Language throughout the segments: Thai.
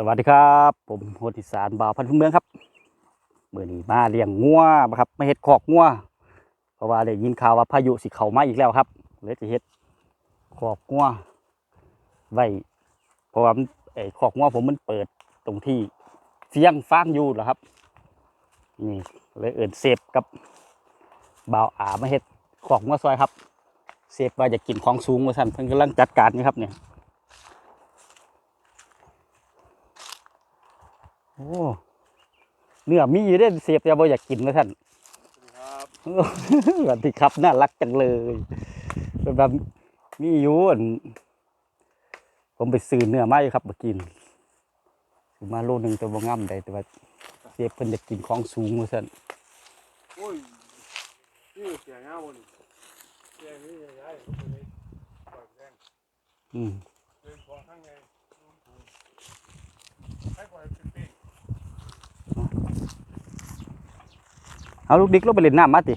สวัสดีครับ ผมโหติสารบ่าวพันธุ์พื้นเมืองครับเมื่อนี้มาเลี้ยงงัวครับมาเฮ็ดคอกงัวเพราะว่าได้ยินข่าวว่าพายุสิเข้ามาอีกแล้วครับเลยจะเฮ็ดคอกงัวไว้เพราะว่าไอ้คอกงัวผมมันเปิดตรงที่เสียงฟางอยู่เหรอครับนี่เลยเอินเซฟกับบ่าวอามาเฮ็ดคอกงัวซอยครับเซฟว่าจะกินของสูงว่าสั่นเพิ่นกำลังจัดการนี่ครับเนี่ย โอ้เนื้อมีอยู่เด้เสียบแต่บ่อยากกินนะท่านครับสวัสดีครับน่ารักจังเลยเป็นแบบมีอยู่อั่นผมไปซื้อเนื้อมาอยู่ครับมากินซื้อมาโลหนึงแต่บ่งามใดแต่ว่าเสียบเพิ่นจะกินของสูงว่าซั่นโอ้ยนี่เสียงเงาบนเสียงนี่ใหญ่ๆคนนี้ปล่อยแรงอืมเดินคอข้างในให้ปล่อย เป็นปีกเอาลูกดิกลงไปเล่นน้ำมาติ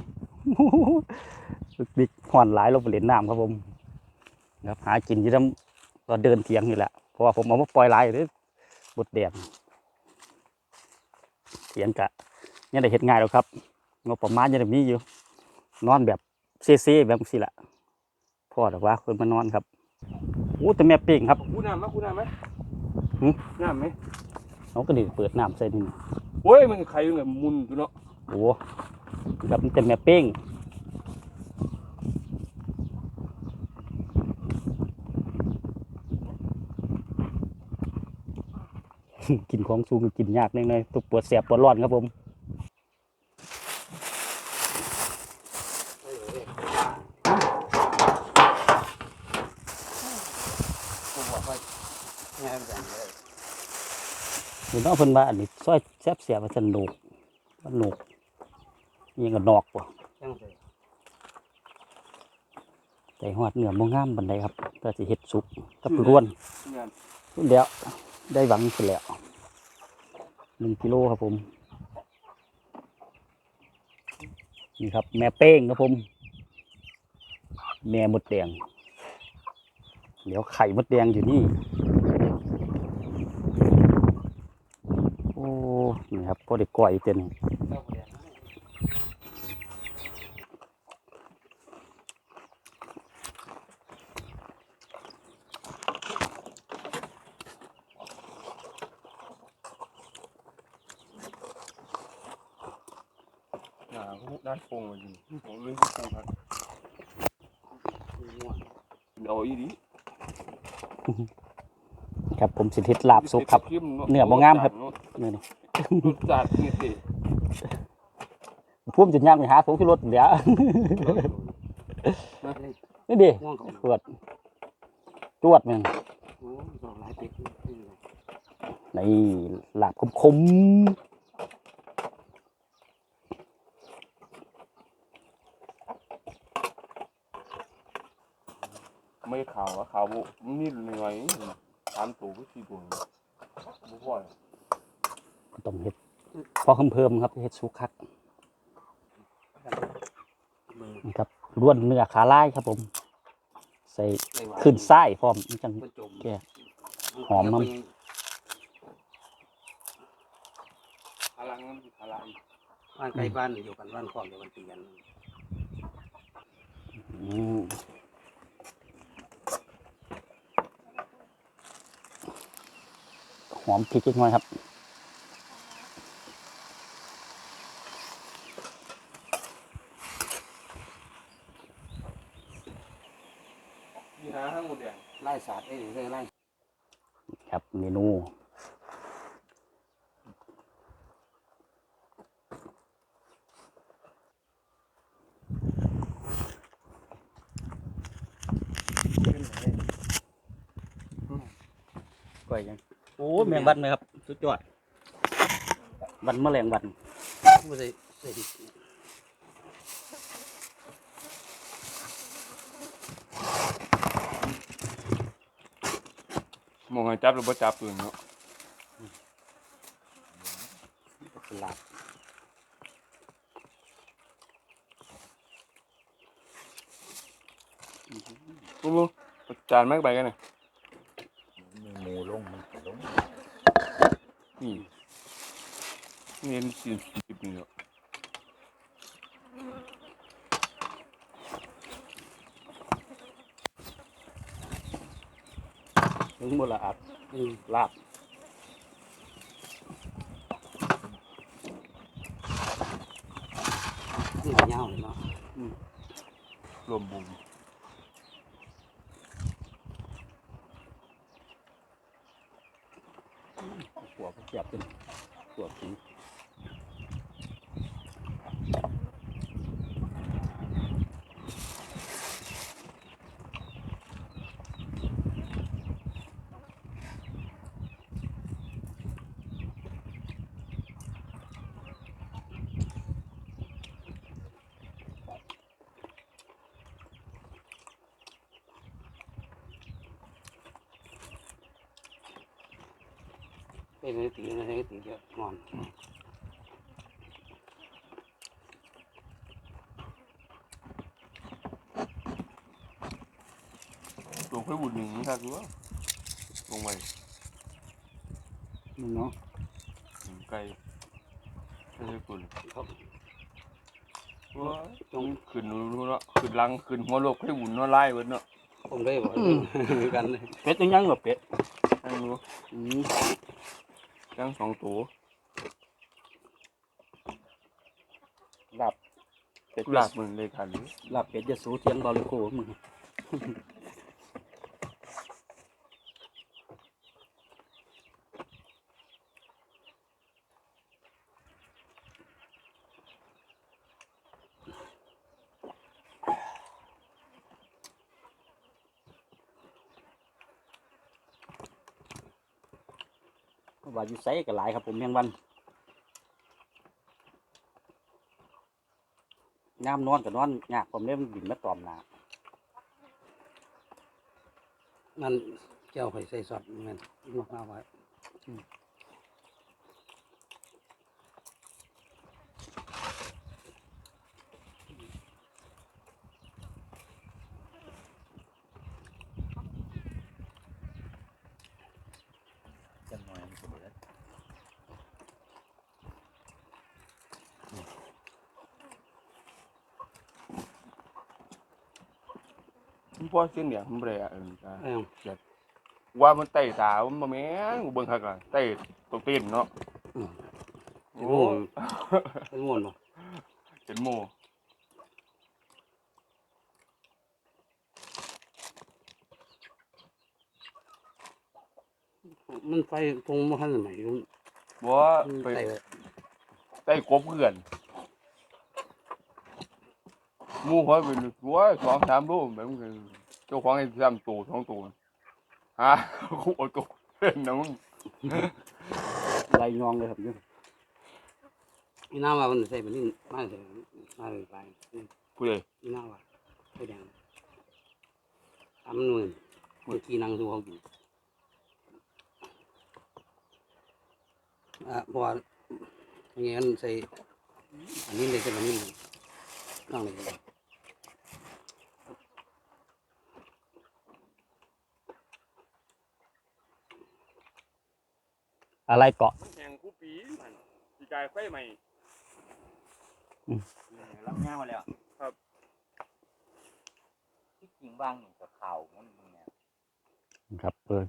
ลูกดิกห่อนหลายลงไปเล่นน้ำครับผมครับหากินอยู่น้ำตอนเดินเถียงนี่แหละเพราะว่าผมเอามาปล่อยหลายอยู่เด้อบดแดงเถียงกะยังได้เห็ดง่ายแล้วครับงบประมาณยังได้มีอยู่ นอนแบบเซ่ๆแบบสิละพ่อหรอกว่าคนมานอนครับโอ้แต่แม่เป่งครับกูน้ำมั้ยกูน้ำไหมหึน้ำไหมเขาก็ดีเปิดน้ำใส่นี่โอ้ยมันใครเนี่ยมุนอยู่เนาะ โอ้แบบมันเป็นแม่เป้งกินของสูงกินยากแน่เลยตุกปวดแสบปวดร้อนครับผมผมบอกว่าง่ายแบบนี้หรืองเพิ่นว่าอันนี้ซอยแซบเสียมันสนุกมันหนุก ยังก็นอกป่ะยังไงแต่หอดเนื้อบ่งามบันไดครับก็สิเฮ็ดสุกกับร่วนงานรุ่นเดียวได้หวังขึ้นแล้วหนึ่งกิโลครับผม นี่ครับ แม่เป้งครับผม แม่มดแดง เดี๋ยวไข่มดแดงอยู่นี่ โอ้ นี่ครับพอได้ก่อยเต็มาแดงหนาด้านโป่งมาอยู่ผมเล่นที่โป่งครับเอาอีดีครับผมสิทธิลาบสุกครับเนื้อบ่งามครับนี่นี่รสจัดนี่สิพุ่มจุดย่างไปหาผมที่รถเดี๋ยวนี่ดิง่วงของตรวจตรวจมันโอ้ดอกหลายเป็ดในหลาบคมไาวอะขาวบุนี่เหนื่อยสามตัวก็สี่ตัวบุพ่อยๆต้องเฮ็ดพอคำเพิ่มครับเฮ็ดสุกคักมือนี่ครับล้วนเนื้อขาลายครับผม ใส่ไม่ไหวขึ้นไส้พร้อมมันจังมันจมแก่หอมมั้งพลังมันพลังบ้านใกล้บ้านอยู่กันบ้านคลองเดียวกันตีกัน อืมหอมพริกนิดหน่อยครับมีหาทั้งหมดแดงไล่สาดได้เลยไล่ครับเมนูก้อยยังโอ้แมงวันไหมครับสุดยอดวันแมลงวันผู้ใส่ใส่ดิมองให้จับหรือบ่จับปืนเนาะลาบลุงลุงจานแม็กไปกันหน่อย หมูลงมันลง นี่ นี่เห็นสิบสิบนี่เนาะถึงหมดละอัดอืมลาบนี่ก็ยาวเลยเนาะรวมบุญหัวเสียบเป็นหัวผี เป็นเลยตีเลยตีเยอะงอนตัวค่อยบุญหนึ่งนะครับดูว่าลงไปนี่เนาะถึงไกลไม่ใช่คุณเขาว้าต้องขึ้นรู้เนาะขึ้นลังขึ้นหัวโลกให้บุญเนาะไล่เบิดเนาะผมได้บอกคือกันเลยเป็ดยังยังแบบเป็ดนั่งรู้ อืมยังสองตัวลาบเป็ดหลับมึงเลยกันหรือลาบเป็ดจะสู้เทียงบาลูโคมึง ว่าอยู่ไสก็หลายครับผมแมงวันน้ำนอนก็นอนยากผมเล่มนบินมาตอมหนามันเจ้าไข่ใส่ซอสมันมากมากไว้ จังหน่อยมันก็เบิด มันพอเส้นเนี่ยมันเบรอะเออจ้ะเอ้าว่ามันไต่ตามันบ่แม่นกูเบิ่งคักล่ะไต่ตกตีนเนาะอืมโอ้เป็นม่วนบ่เป็นโมมันไฟตรงมันทันสมัยมันบ่ว่าไปไต่ไว้ไต่กบเพื่อนห มู่เขาเป็นตัวสองสามโลแบบมึงเจ้าของไอ้สามตัวสองตัวฮะกูอดกบเพื่อนนะมึงไรยองเลยครับเนี่ยอีน้าว่ามันใส่เป็นนี่มาใส่มาเลยไปนี่กูเลยอีน้าว่าไฟแดงทำนู่นเมื่อกี้นั่งดูเขากินอะเพราะว่าอย่างเงี้ยมันใส่อันนี้เลยใส่แบบนี้เลยนั่งเลย อะไรเกาะ มันแหงกูปีมันปีกายไฟใหม่รับง่ายมาแล้วครับที่จริงบ้างนี่กับข่าวมันมึงเนี่ยครับเออ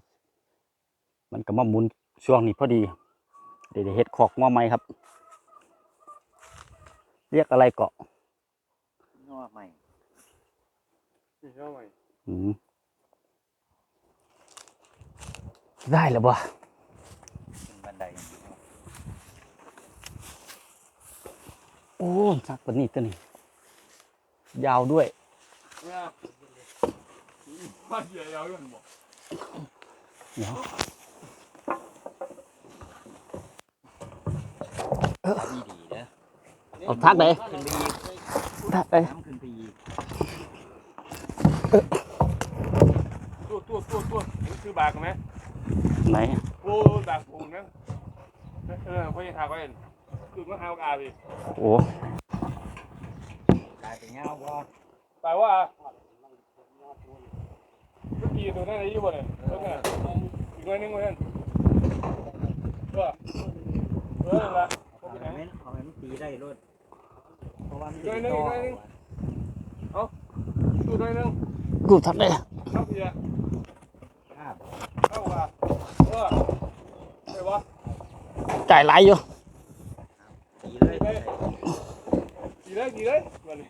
มันก็มาหมุนช่วงนี้พอดี เดี๋ยวได้เฮ็ดขอกงอไม้ครับ เรียกอะไรเกาะนัวใหม่นี่เท่าไหร่อืมได้แล้วบ่ ขึ้นบันไดอย่างนี้ โอ้สักปานนี้ตัวนี้ ยาวด้วยเนี่ยว่าเสียยาวยังบอกเดี๋ยวดีดีนะเอาทักไหนขึ้นไปอีกทักไปน้ำขึ้นไปอีกตัวตัวตัวตัวนี่คือบากไหมไหนโอ้บากปูนนะเออพ่อยังทาก็เห็น คือมันเอากาไปโอ้กลายเป็นเงาว่าแปลว่าเมื่อกี้ตัวนั้นอะไรอยู่บ่เนี่ยตัวนั้นอีกหน่อยนึงว่าท่านเออเออละเอาให้มันเอาให้มันตีได้รถเพราะว่ามันได้จะได้ต่อได้ดูหน่อยหนึงกูทักได้เข้าเพียห้าบาทเข้าว่ะเออไปวะจ่ายหลายอยู่ ตีเลยกี่เลยกี่เลยมาเลย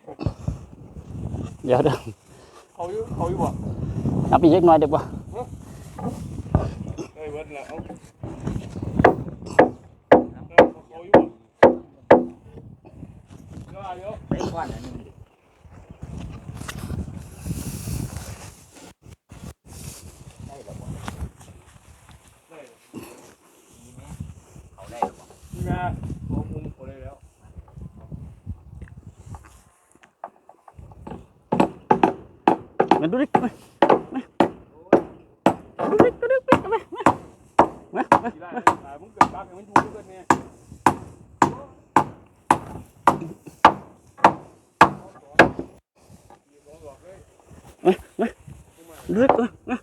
เดี๋ยวเดี๋ยวเขาอยู่เขาอยู่บ่นับอีกเล็กน้อยเด็กวะเอ้ยเวิร์ดละเอาเขาอยู่บ่เดี๋ยวเดี๋ยว ไปก้อนอันหนึงได้แล้วบ่ ได้ มีไหมเอาได้แล้วบ่ นี่แม่เขามุมเขาได้แล้ว มันดูดิมามาดูดิดูดิมามามามากี่ไร่ตามึงเกิดปากมันอยู่ด้วยกันเนี่ยดูดิมามา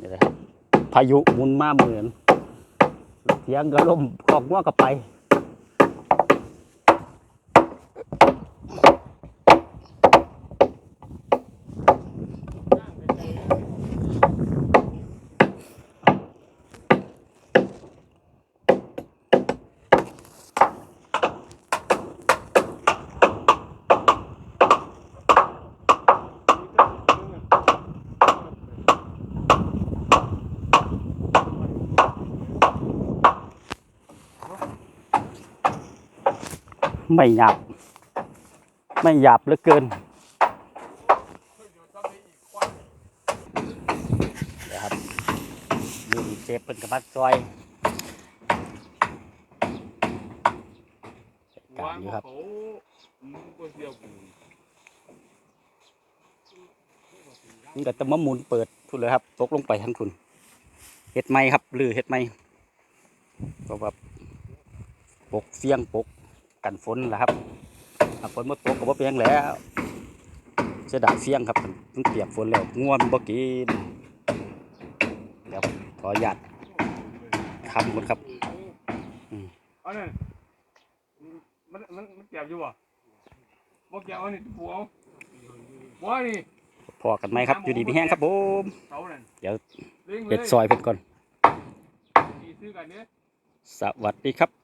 ดี๋ยวนะครับพายุมุนมาเหมือนเสียงกระล่มกอกงัวกับไป ไม่หยาบ ไม่หยาบเหลือเกินเดี๋ยวครับดูดีเจเป็นกระมัดซอยจัดการอยู่ครับเขามึงก็เสียกูมันก็จะมาหมุนเปิดทุนเลยครับ ตกลงไปทั้งทุนเห็ดไม้ครับหรือเห็ดไม้เพราะว่าปกเฟียงปก กันฝนแหละครับถ้าฝนมาตกก็บ่เป็นหยังแล้วเสียดายเฟียงครับมันเปียกฝนแล้วง่วงบ่กินเดี๋ยวขออนุญาตคำก่อนครับเอาเนี่ยมันมันมันเจ็บอยู่บ่บ่เจ็บเอานี่ปูเอาบ่นี่พอกันไหมครับ อยู่ดีมีแห้งครับผมเสานั่นเดี๋ยวเล่งเลเห็ดยซอยเพิ่นก่อนดีซื้อกันเนี่ยสวัสดีครับ